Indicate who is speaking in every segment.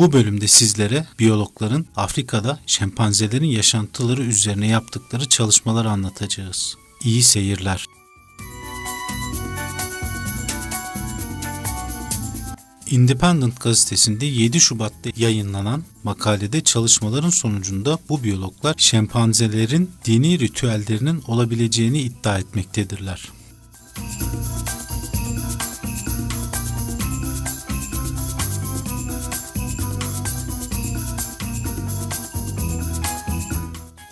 Speaker 1: Bu bölümde sizlere biyologların Afrika'da şempanzelerin yaşantıları üzerine yaptıkları çalışmaları anlatacağız. İyi seyirler. Independent gazetesinde 7 Şubat'ta yayınlanan makalede çalışmaların sonucunda bu biyologlar şempanzelerin dini ritüellerinin olabileceğini iddia etmektedirler.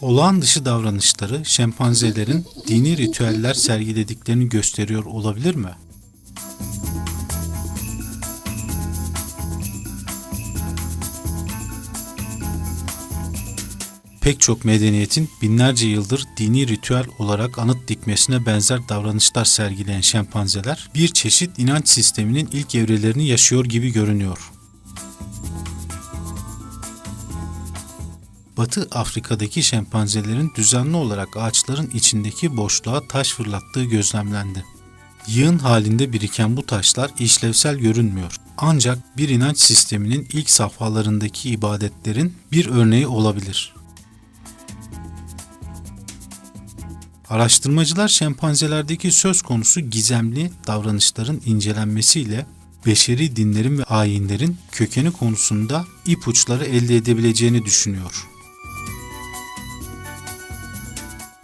Speaker 1: Olağan dışı davranışları şempanzelerin dini ritüeller sergilediklerini gösteriyor olabilir mi? Pek çok medeniyetin binlerce yıldır dini ritüel olarak anıt dikmesine benzer davranışlar sergileyen şempanzeler bir çeşit inanç sisteminin ilk evrelerini yaşıyor gibi görünüyor. Batı Afrika'daki şempanzelerin düzenli olarak ağaçların içindeki boşluğa taş fırlattığı gözlemlendi. Yığın halinde biriken bu taşlar işlevsel görünmüyor. Ancak bir inanç sisteminin ilk safhalarındaki ibadetlerin bir örneği olabilir. Araştırmacılar şempanzelerdeki söz konusu gizemli davranışların incelenmesiyle beşeri dinlerin ve ayinlerin kökeni konusunda ipuçları elde edebileceğini düşünüyor.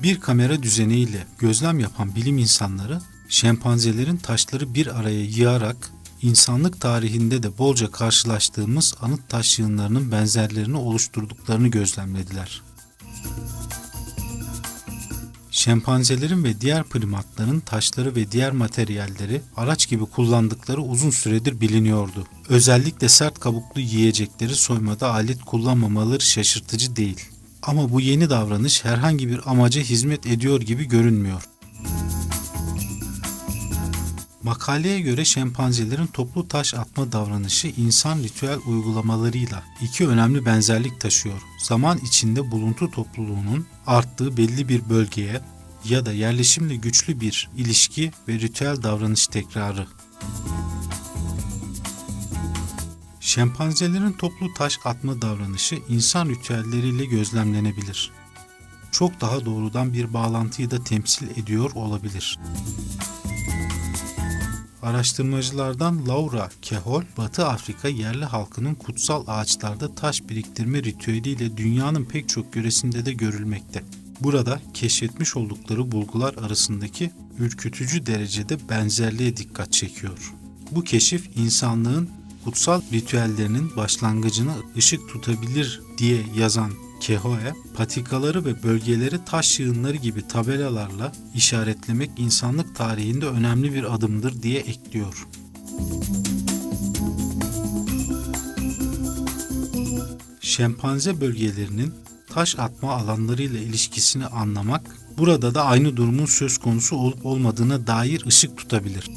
Speaker 1: Bir kamera düzeneğiyle gözlem yapan bilim insanları şempanzelerin taşları bir araya yığarak insanlık tarihinde de bolca karşılaştığımız anıt taş yığınlarının benzerlerini oluşturduklarını gözlemlediler. Şempanzelerin ve diğer primatların taşları ve diğer materyalleri araç gibi kullandıkları uzun süredir biliniyordu. Özellikle sert kabuklu yiyecekleri soymada alet kullanmamaları şaşırtıcı değil. Ama bu yeni davranış herhangi bir amaca hizmet ediyor gibi görünmüyor. Makaleye göre şempanzelerin toplu taş atma davranışı insan ritüel uygulamalarıyla iki önemli benzerlik taşıyor. Zaman içinde buluntu topluluğunun arttığı belli bir bölgeye ya da yerleşimle güçlü bir ilişki ve ritüel davranış tekrarı. Şempanzelerin toplu taş atma davranışı insan ritüelleriyle gözlemlenebilir. Çok daha doğrudan bir bağlantıyı da temsil ediyor olabilir. Araştırmacılardan Laura Kehol, Batı Afrika yerli halkının kutsal ağaçlarda taş biriktirme ritüeliyle dünyanın pek çok yöresinde de görülmekte. Burada keşfetmiş oldukları bulgular arasındaki ürkütücü derecede benzerliğe dikkat çekiyor. Bu keşif insanlığın kutsal ritüellerinin başlangıcını ışık tutabilir diye yazan Kehoe, patikaları ve bölgeleri taş yığınları gibi tabelalarla işaretlemek insanlık tarihinde önemli bir adımdır diye ekliyor. Şempanze bölgelerinin taş atma alanlarıyla ilişkisini anlamak, burada da aynı durumun söz konusu olup olmadığına dair ışık tutabilir.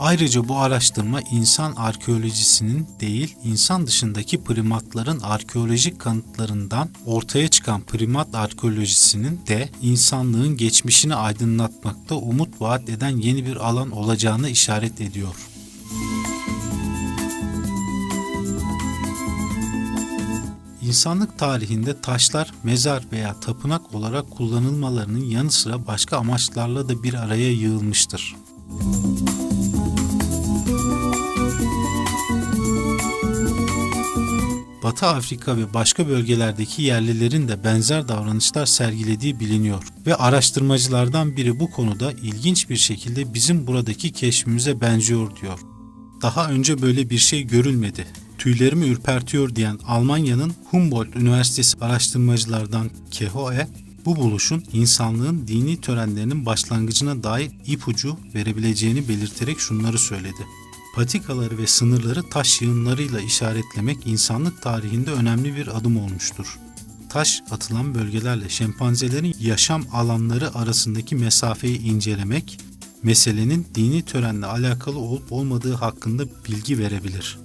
Speaker 1: Ayrıca bu araştırma insan arkeolojisinin değil, insan dışındaki primatların arkeolojik kanıtlarından ortaya çıkan primat arkeolojisinin de insanlığın geçmişini aydınlatmakta umut vaat eden yeni bir alan olacağını işaret ediyor. İnsanlık tarihinde taşlar mezar veya tapınak olarak kullanılmalarının yanı sıra başka amaçlarla da bir araya yığılmıştır. Batı Afrika ve başka bölgelerdeki yerlilerin de benzer davranışlar sergilediği biliniyor ve araştırmacılardan biri bu konuda ilginç bir şekilde bizim buradaki keşfimize benziyor diyor. Daha önce böyle bir şey görülmedi. Tüylerimi ürpertiyor diyen Almanya'nın Humboldt Üniversitesi araştırmacılardan Kehoe, bu buluşun insanlığın dini törenlerinin başlangıcına dair ipucu verebileceğini belirterek şunları söyledi. Patikaları ve sınırları taş yığınlarıyla işaretlemek insanlık tarihinde önemli bir adım olmuştur. Taş atılan bölgelerle şempanzelerin yaşam alanları arasındaki mesafeyi incelemek, meselenin dini törenle alakalı olup olmadığı hakkında bilgi verebilir.